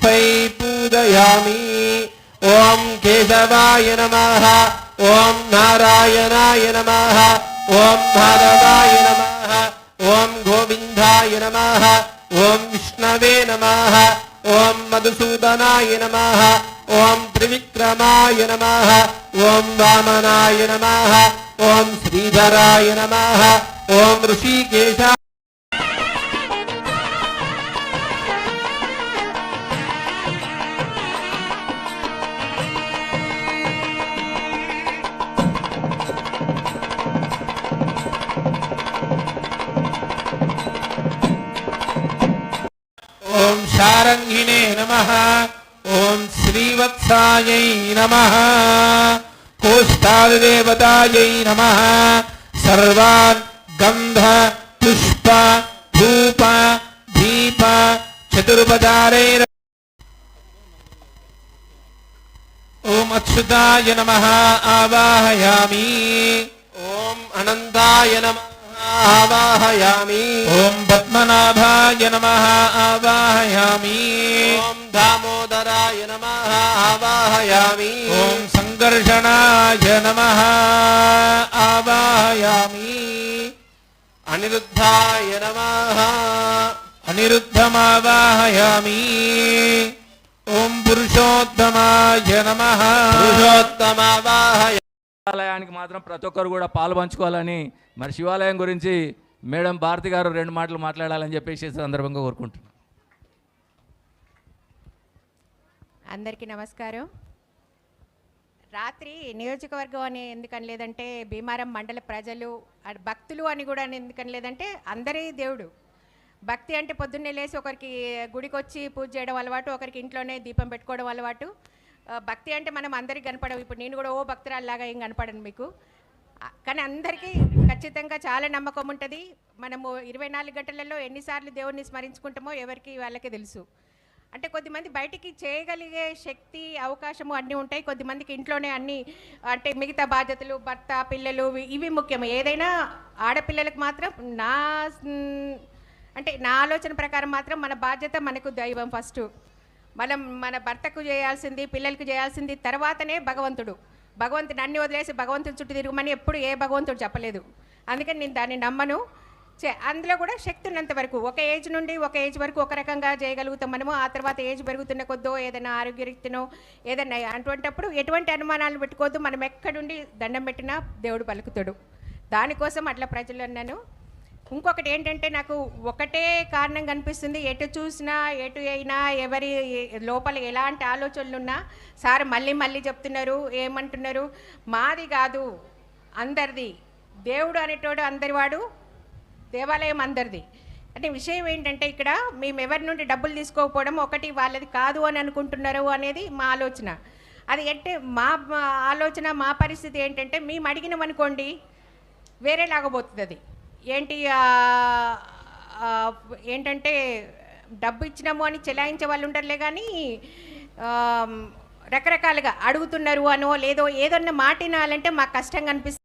पुष्पै पूजयामि ॐ केशवाय नमः ॐ नारायणाय नमः ॐ माधवाय नमः ॐ गोविन्दाय नमः ॐ विष्णवे नमः ॐ मधुसूदनाय नमः ॐ त्रिविक्रमाय नमः ॐ वामनाय नमः ॐ श्रीधराय नमः ॐ ஓம் சாரங்கினே நம ஓம் ஸ்ரீவத்சாயை நம கோஷ்டாதிதேவதாயை நம சர்வான் கந்த புஷ்ப பூப தீப சதுர்பதாரை ஓம் அச்சுதாய நம ஆவாஹயாமி. ஓம் அனந்தாய நம ஆவாஹயாமி. ஓம் பத்மனா पद्मनाभाय नमः आवाहयामि ॐ दामोदराय नमः आवाहयामि ॐ सङ्कर्षणाय नमः आवाहयामि अनिरुद्धाय नमः अनिरुद्धमावाहयामि ॐ पुरुषोत्तमाय नमः पुरुषोत्तमावाहय శివాలయానికి మాత్రం ప్రతి ఒక్కరు కూడా పాలు పంచుకోవాలని మరి శివాలయం గురించి మేడం భారతి గారు రెండు మాటలు మాట్లాడాలని చెప్పేసి సందర్భంగా కోరుకుంటున్నాను అందరికీ నమస్కారం. రాత్రి నియోజకవర్గం అని ఎందుకని లేదంటే భీమారం మండల ప్రజలు భక్తులు అని కూడా ఎందుకని లేదంటే అందరి దేవుడు. భక్తి అంటే పొద్దున్నే లేచి ఒకరికి గుడికి వచ్చి పూజ చేయడం అలవాటు ఒకరికి ఇంట్లోనే దీపం పెట్టుకోవడం అలవాటు. భక్తి అంటే మనం అందరికి కనపడవు. ఇప్పుడు నేను కూడా ఓ భక్తురాల్లాగా ఏం కనపడను మీకు. కానీ అందరికీ ఖచ్చితంగా చాలా నమ్మకం ఉంటుంది. మనము ఇరవై నాలుగు గంటలలో ఎన్నిసార్లు దేవుణ్ణి స్మరించుకుంటామో ఎవరికి వాళ్ళకి తెలుసు. అంటే కొద్దిమంది బయటికి చేయగలిగే శక్తి అవకాశము అన్నీ ఉంటాయి. కొద్దిమందికి ఇంట్లోనే అన్ని అంటే మిగతా బాధ్యతలు భర్త పిల్లలు ఇవి- ఇవి ముఖ్యం ఏదైనా ఆడపిల్లలకు మాత్రం నా అంటే నా ఆలోచన ప్రకారం మాత్రం మన బాధ్యత మనకు దైవం ఫస్ట్. మనం మన భర్తకు చేయాల్సింది పిల్లలకు చేయాల్సింది తర్వాతనే భగవంతుడు. భగవంతుడు అన్ని వదిలేసి భగవంతుని చుట్టూ తిరగమని ఎప్పుడు ఏ భగవంతుడు చెప్పలేదు. అందుకని నేను దాన్ని నమ్మను. చే- అందులో కూడా శక్తి ఉన్నంత వరకు ఒక ఏజ్ నుండి ఒక ఏజ్ వరకు ఒక రకంగా చేయగలుగుతాం మనము. ఆ తర్వాత ఏజ్ పెరుగుతున్న కొద్దో ఏదైనా ఆరోగ్యరీత్యనో ఏదైనా అటువంటప్పుడు ఎటువంటి అనుమానాలు పెట్టుకోవద్దు. మనం ఎక్కడుండి దండం పెట్టినా దేవుడు పలుకుతాడు. దానికోసం అట్లా ప్రజలు అన్నాను ఇంకొకటి ఏంటంటే నాకు ఒకటే కారణం కనిపిస్తుంది. ఎటు చూసినా ఎటు అయినా ఎవరి లోపల ఎలాంటి ఆలోచనలు ఉన్నా సార్ మళ్ళీ మళ్ళీ చెప్తున్నారు ఏమంటున్నారు? మాది కాదు అందరిది. దేవుడు అనేటోడు అందరివాడు దేవాలయం అందరిది. అంటే విషయం ఏంటంటే ఇక్కడ మేము ఎవరి నుండి డబ్బులు తీసుకోకపోవడం ఒకటి వాళ్ళది కాదు అని అనుకుంటున్నారు అనేది మా ఆలోచన. అది అంటే మా ఆలోచన మా పరిస్థితి ఏంటంటే మేము అడిగినామనుకోండి వేరేలాగబోతుంది అది. ఏంటి ఆ, ఏంటంటే డబ్బు ఇచ్చినాము అని చెలాయించే వాళ్ళు ఉంటారులే కానీ రకరకాలుగా అడుగుతున్నారు అనో లేదో ఏదన్నా మాట వినాలంటే మాకు కష్టంగా అనిపిస్తుంది.